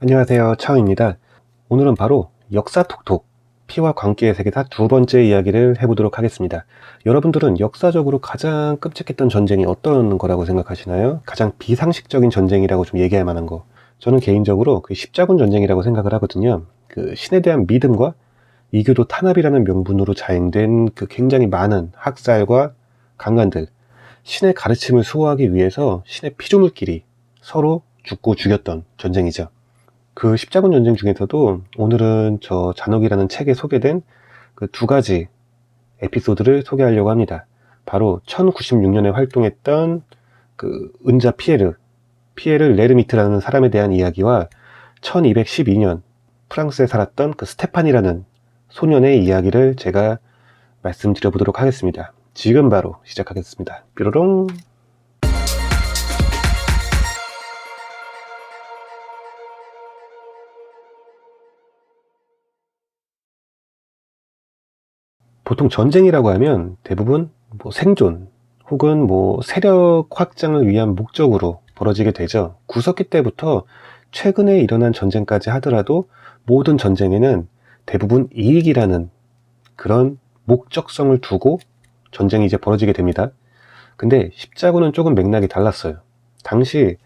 안녕하세요. 차우입니다. 오늘은 바로 역사 톡톡, 피와 광기의 세계사 두 번째 이야기를 해보도록 하겠습니다. 여러분들은 역사적으로 가장 끔찍했던 전쟁이 어떤 거라고 생각하시나요? 가장 비상식적인 전쟁이라고 좀 얘기할 만한 거. 저는 개인적으로 그 십자군 전쟁이라고 생각을 하거든요. 그 신에 대한 믿음과 이교도 탄압이라는 명분으로 자행된 그 굉장히 많은 학살과 강간들, 신의 가르침을 수호하기 위해서 신의 피조물끼리 서로 죽고 죽였던 전쟁이죠. 그 십자군 전쟁 중에서도 오늘은 저 잔혹이라는 책에 소개된 그 두 가지 에피소드를 소개하려고 합니다. 바로 1096년에 활동했던 그 은자 피에르, 피에르 레르미트라는 사람에 대한 이야기와 1212년 프랑스에 살았던 그 스테판이라는 소년의 이야기를 제가 말씀드려 보도록 하겠습니다. 지금 바로 시작하겠습니다. 뾰로롱. 보통 전쟁이라고 하면 대부분 뭐 생존 혹은 뭐 세력 확장을 위한 목적으로 벌어지게 되죠. 구석기 때부터 최근에 일어난 전쟁까지 하더라도 모든 전쟁에는 대부분 이익이라는 그런 목적성을 두고 전쟁이 이제 벌어지게 됩니다. 근데 십자군은 조금 맥락이 달랐어요. 당시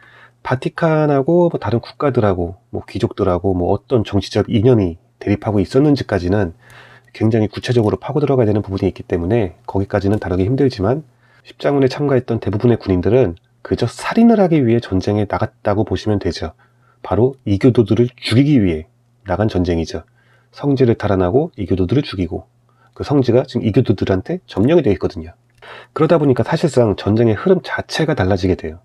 바티칸하고 뭐 다른 국가들하고 뭐 귀족들하고 뭐 어떤 정치적 이념이 대립하고 있었는지까지는 굉장히 구체적으로 파고 들어가야 되는 부분이 있기 때문에 거기까지는 다루기 힘들지만 십자군에 참가했던 대부분의 군인들은 그저 살인을 하기 위해 전쟁에 나갔다고 보시면 되죠. 바로 이교도들을 죽이기 위해 나간 전쟁이죠. 성지를 탈환하고 이교도들을 죽이고 그 성지가 지금 이교도들한테 점령이 되어 있거든요. 그러다 보니까 사실상 전쟁의 흐름 자체가 달라지게 돼요.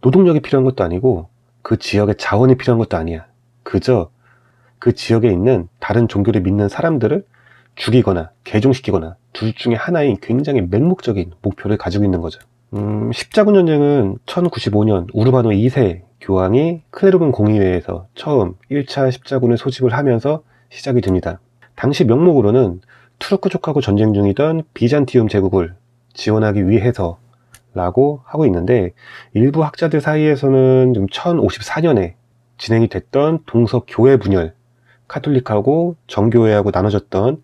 노동력이 필요한 것도 아니고 그 지역의 자원이 필요한 것도 아니야. 그저 그 지역에 있는 다른 종교를 믿는 사람들을 죽이거나 개종시키거나 둘 중에 하나인 굉장히 맹목적인 목표를 가지고 있는 거죠. 음, 십자군 전쟁은 1095년 우르바노 2세 교황이 크네르본 공의회에서 처음 1차 십자군을 소집을 하면서 시작이 됩니다. 당시 명목으로는 투르크족하고 전쟁 중이던 비잔티움 제국을 지원하기 위해서 라고 하고 있는데 일부 학자들 사이에서는 좀 1054년에 진행이 됐던 동서 교회 분열 카톨릭하고 정교회하고 나눠졌던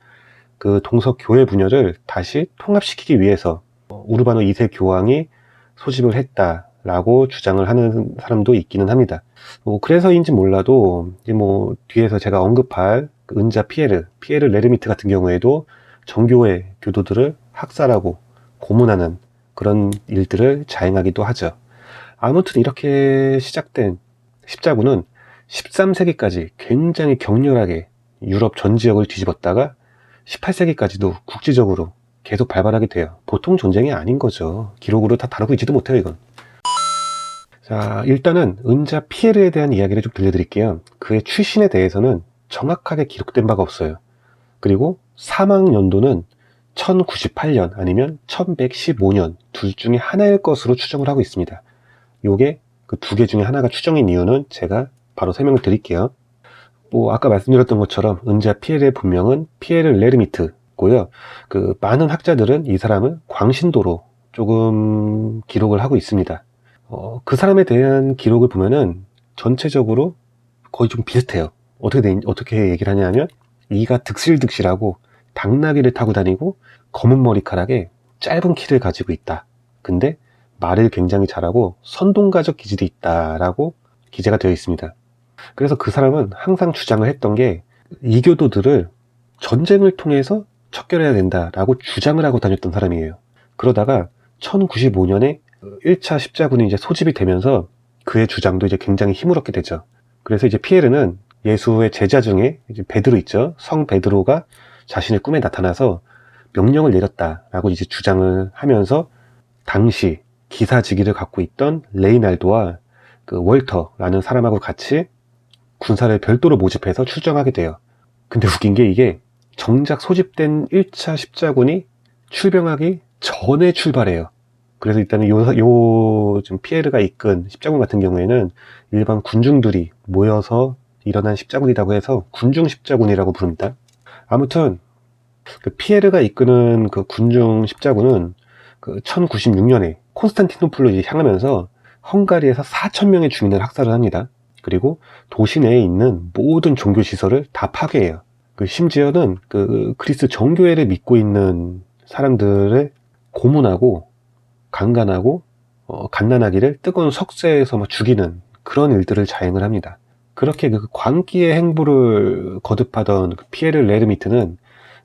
그 동서 교회 분열을 다시 통합시키기 위해서 우르바노 2세 교황이 소집을 했다라고 주장을 하는 사람도 있기는 합니다. 뭐 그래서인지 몰라도 이제 뭐 뒤에서 제가 언급할 그 은자 피에르, 피에르 레르미트 같은 경우에도 정교회 교도들을 학살하고 고문하는 그런 일들을 자행하기도 하죠. 아무튼 이렇게 시작된 십자군은 13세기까지 굉장히 격렬하게 유럽 전 지역을 뒤집었다가 18세기까지도 국지적으로 계속 발발하게 돼요. 보통 전쟁이 아닌 거죠. 기록으로 다 다루고 있지도 못해요, 이건. 자, 일단은 은자 피에르에 대한 이야기를 좀 들려드릴게요. 그의 출신에 대해서는 정확하게 기록된 바가 없어요. 그리고 사망 연도는 1098년 아니면 1115년 둘 중에 하나일 것으로 추정을 하고 있습니다. 요게 그 두 개 중에 하나가 추정인 이유는 제가 바로 설명을 드릴게요. 뭐 아까 말씀드렸던 것처럼 은자 피에르의 본명은 피에르 레르미트고요. 그 많은 학자들은 이 사람을 광신도로 조금 기록을 하고 있습니다. 어, 그 사람에 대한 기록을 보면은 전체적으로 거의 좀 비슷해요. 어떻게 돼, 어떻게 얘기를 하냐면 이가 득실득실하고 당나귀를 타고 다니고 검은 머리카락에 짧은 키를 가지고 있다. 근데 말을 굉장히 잘하고 선동가적 기질이 있다라고 기재가 되어 있습니다. 그래서 그 사람은 항상 주장을 했던 게 이교도들을 전쟁을 통해서 척결해야 된다라고 주장을 하고 다녔던 사람이에요. 그러다가 1095년에 1차 십자군이 이제 소집이 되면서 그의 주장도 이제 굉장히 힘을 얻게 되죠. 그래서 이제 피에르는 예수의 제자 중에 이제 베드로 있죠. 성 베드로가 자신의 꿈에 나타나서 명령을 내렸다라고 이제 주장을 하면서 당시 기사직위를 갖고 있던 레이날도와 그 월터라는 사람하고 같이 군사를 별도로 모집해서 출정하게 돼요. 근데 웃긴 게 이게 정작 소집된 1차 십자군이 출병하기 전에 출발해요. 그래서 일단은 요, 요, 좀 피에르가 이끈 십자군 같은 경우에는 일반 군중들이 모여서 일어난 십자군이라고 해서 군중 십자군이라고 부릅니다. 아무튼 그 피에르가 이끄는 그 군중 십자군은 그 1096년에 콘스탄티노플로 이제 향하면서 헝가리에서 4천명의 주민을 학살을 합니다. 그리고 도시 내에 있는 모든 종교 시설을 다 파괴해요. 그 심지어는 그 그리스 정교회를 믿고 있는 사람들을 고문하고 강간하고 어, 갓난아기를 뜨거운 석쇠에서 막 죽이는 그런 일들을 자행을 합니다. 그렇게 그 광기의 행보를 거듭하던 그 피에르 레르미트는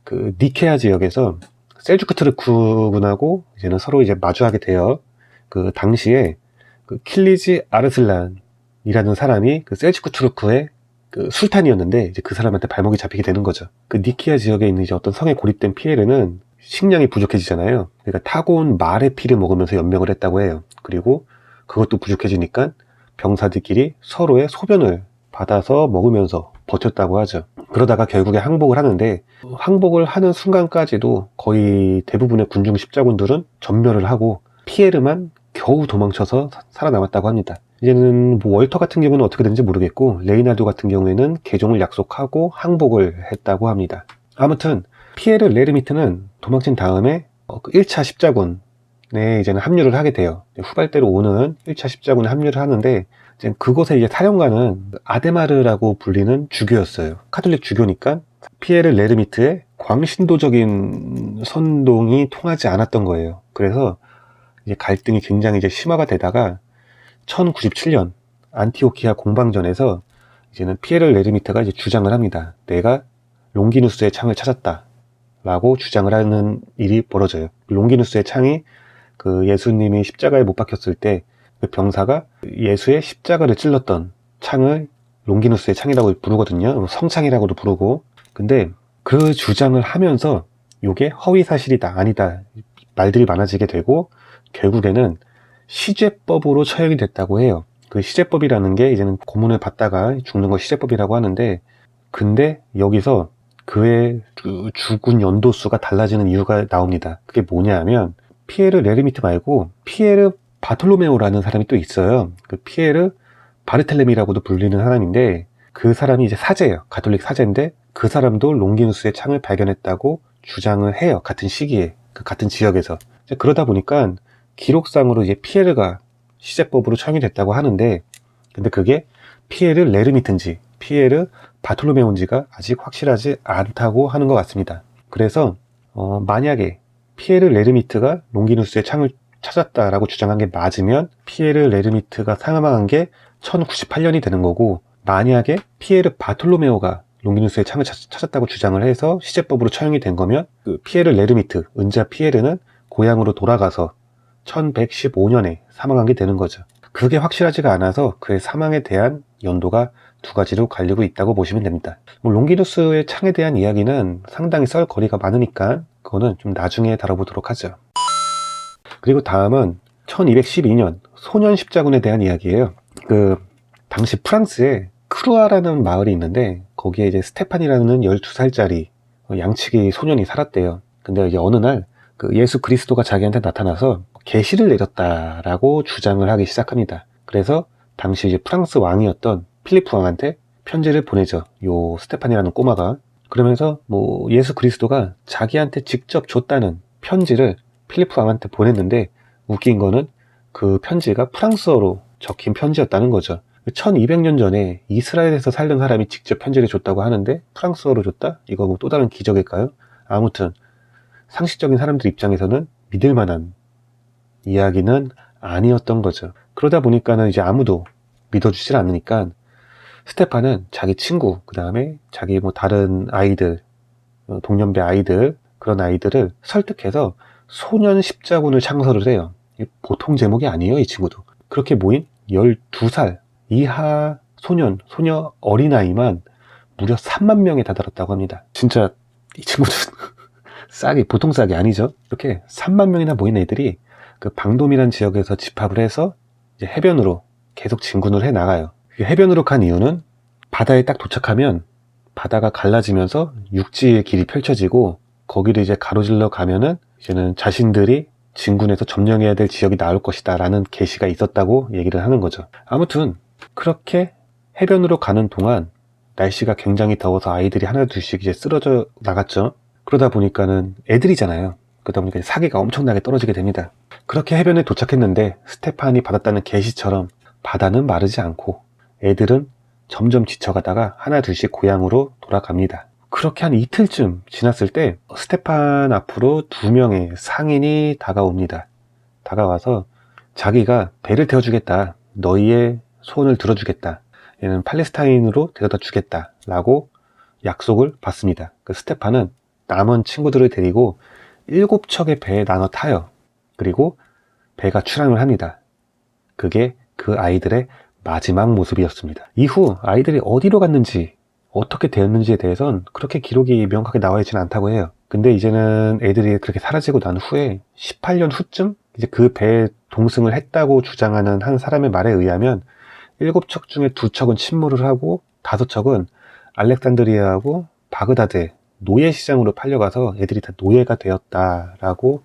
그 니케아 지역에서 셀주크 트르크군하고 이제는 서로 이제 마주하게 되어 그 당시에 그 킬리지 아르슬란이라는 사람이 그 셀주크 트르크의 그 술탄이었는데 이제 그 사람한테 발목이 잡히게 되는 거죠. 그 니키아 지역에 있는 이제 어떤 성에 고립된 피에르는 식량이 부족해지잖아요. 그러니까 타고 온 말의 피를 먹으면서 연명을 했다고 해요. 그리고 그것도 부족해지니까 병사들끼리 서로의 소변을 받아서 먹으면서 버텼다고 하죠. 그러다가 결국에 항복을 하는데 항복을 하는 순간까지도 거의 대부분의 군중 십자군들은 전멸을 하고 피에르만 겨우 도망쳐서 사- 살아남았다고 합니다. 이제는 뭐 월터 같은 경우는 어떻게 되는지 모르겠고 레이나르도 같은 경우에는 개종을 약속하고 항복을 했다고 합니다. 아무튼 피에르 레르미트는 도망친 다음에 어, 그 1차 십자군에 이제는 합류를 하게 돼요. 후발대로 오는 1차 십자군에 합류를 하는데 이제 그곳에 이제 사령관은 아데마르라고 불리는 주교였어요. 카톨릭 주교니까 피에르 레르미트의 광신도적인 선동이 통하지 않았던 거예요. 그래서 이제 갈등이 굉장히 이제 심화가 되다가 1097년 안티오키아 공방전에서 이제는 피에르 레르미트가 이제 주장을 합니다. 내가 롱기누스의 창을 찾았다. 라고 주장을 하는 일이 벌어져요. 롱기누스의 창이 그 예수님이 십자가에 못 박혔을 때 그 병사가 예수의 십자가를 찔렀던 창을 롱기누스의 창이라고 부르거든요. 성창이라고도 부르고. 근데 그 주장을 하면서 이게 허위 사실이다, 아니다 말들이 많아지게 되고 결국에는 시제법으로 처형이 됐다고 해요. 그 시제법이라는 게 이제는 고문을 받다가 죽는 걸 시제법이라고 하는데 근데 여기서 그의 주- 죽은 연도수가 달라지는 이유가 나옵니다. 그게 뭐냐 하면 피에르 레르미트 말고 피에르 바톨로메오라는 사람이 또 있어요. 그 피에르 바르텔레미라고도 불리는 사람인데 그 사람이 이제 사제예요. 가톨릭 사제인데 그 사람도 롱기누스의 창을 발견했다고 주장을 해요. 같은 시기에 그 같은 지역에서 그러다 보니까 기록상으로 이제 피에르가 시제법으로 처형이 됐다고 하는데 근데 그게 피에르 레르미트인지 피에르 바톨로메온지가 아직 확실하지 않다고 하는 것 같습니다. 그래서 어, 만약에 피에르 레르미트가 롱기누스의 창을 찾았다라고 주장한 게 맞으면 피에르 레르미트가 사망한 게 1098년이 되는 거고 만약에 피에르 바톨로메오가 롱기누스의 창을 찾- 찾았다고 주장을 해서 시제법으로 처형이 된 거면 그 피에르 레르미트, 은자 피에르는 고향으로 돌아가서 1115년에 사망한 게 되는 거죠. 그게 확실하지가 않아서 그의 사망에 대한 연도가 두 가지로 갈리고 있다고 보시면 됩니다. 뭐 롱기누스의 창에 대한 이야기는 상당히 썰 거리가 많으니까 그거는 좀 나중에 다뤄보도록 하죠. 그리고 다음은 1212년 소년 십자군에 대한 이야기예요. 그 당시 프랑스에 크루아라는 마을이 있는데 거기에 이제 스테판이라는 12살짜리 양치기 소년이 살았대요. 근데 이제 어느 날 그 예수 그리스도가 자기한테 나타나서 계시를 내렸다라고 주장을 하기 시작합니다. 그래서 당시 이제 프랑스 왕이었던 필리프 왕한테 편지를 보내죠. 요 스테판이라는 꼬마가 그러면서 뭐 예수 그리스도가 자기한테 직접 줬다는 편지를 필리프 왕한테 보냈는데 웃긴 거는 그 편지가 프랑스어로 적힌 편지였다는 거죠. 1200년 전에 이스라엘에서 살던 사람이 직접 편지를 줬다고 하는데 프랑스어로 줬다? 이거 뭐 또 다른 기적일까요? 아무튼 상식적인 사람들 입장에서는 믿을 만한 이야기는 아니었던 거죠. 그러다 보니까는 이제 아무도 믿어주질 않으니까 스테판은 자기 친구, 그 다음에 자기 뭐 다른 아이들, 어, 동년배 아이들, 그런 아이들을 설득해서 소년 십자군을 창설을 해요. 보통 제목이 아니에요, 이 친구도. 그렇게 모인 12살 이하 소년, 소녀 어린아이만 무려 3만 명에 다다랐다고 합니다. 진짜 이 친구들 싹이 보통 싹이 아니죠. 이렇게 3만 명이나 모인 애들이 그 방돔이라는 지역에서 집합을 해서 이제 해변으로 계속 진군을 해 나가요. 그 해변으로 간 이유는 바다에 딱 도착하면 바다가 갈라지면서 육지의 길이 펼쳐지고 거기를 이제 가로질러 가면은 이제는 자신들이 진군해서 점령해야 될 지역이 나올 것이다 라는 계시가 있었다고 얘기를 하는 거죠. 아무튼 그렇게 해변으로 가는 동안 날씨가 굉장히 더워서 아이들이 하나 둘씩 이제 쓰러져 나갔죠. 그러다 보니까는 애들이잖아요. 그러다 보니까 사기가 엄청나게 떨어지게 됩니다. 그렇게 해변에 도착했는데 스테판이 받았다는 계시처럼 바다는 마르지 않고 애들은 점점 지쳐가다가 하나 둘씩 고향으로 돌아갑니다. 그렇게 한 이틀쯤 지났을 때 스테판 앞으로 두 명의 상인이 다가옵니다. 다가와서 자기가 배를 태워주겠다. 너희의 소원을 들어주겠다. 얘는 팔레스타인으로 데려다 주겠다. 라고 약속을 받습니다. 그 스테판은 남은 친구들을 데리고 일곱 척의 배에 나눠 타요. 그리고 배가 출항을 합니다. 그게 그 아이들의 마지막 모습이었습니다. 이후 아이들이 어디로 갔는지 어떻게 되었는지에 대해선 그렇게 기록이 명확하게 나와 있지는 않다고 해요. 근데 이제는 애들이 그렇게 사라지고 난 후에 18년 후쯤 이제 그 배에 동승을 했다고 주장하는 한 사람의 말에 의하면 일곱 척 중에 두 척은 침몰을 하고 다섯 척은 알렉산드리아하고 바그다드 노예 시장으로 팔려가서 애들이 다 노예가 되었다라고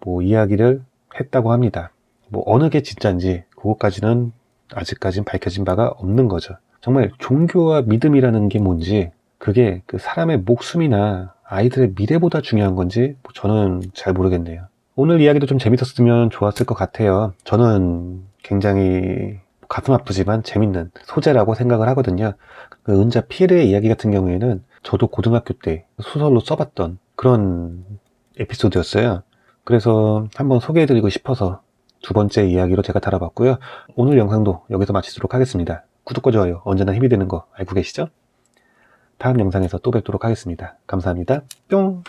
뭐 이야기를 했다고 합니다. 뭐 어느 게 진짜인지 그것까지는 아직까진 밝혀진 바가 없는 거죠. 정말 종교와 믿음이라는 게 뭔지 그게 그 사람의 목숨이나 아이들의 미래보다 중요한 건지 뭐 저는 잘 모르겠네요. 오늘 이야기도 좀 재밌었으면 좋았을 것 같아요. 저는 굉장히 가슴 아프지만 재밌는 소재라고 생각을 하거든요. 그 은자 피에르의 이야기 같은 경우에는 저도 고등학교 때 소설로 써봤던 그런 에피소드였어요. 그래서 한번 소개해드리고 싶어서 두 번째 이야기로 제가 다뤄봤고요. 오늘 영상도 여기서 마치도록 하겠습니다. 구독과 좋아요 언제나 힘이 되는 거 알고 계시죠? 다음 영상에서 또 뵙도록 하겠습니다. 감사합니다. 뿅!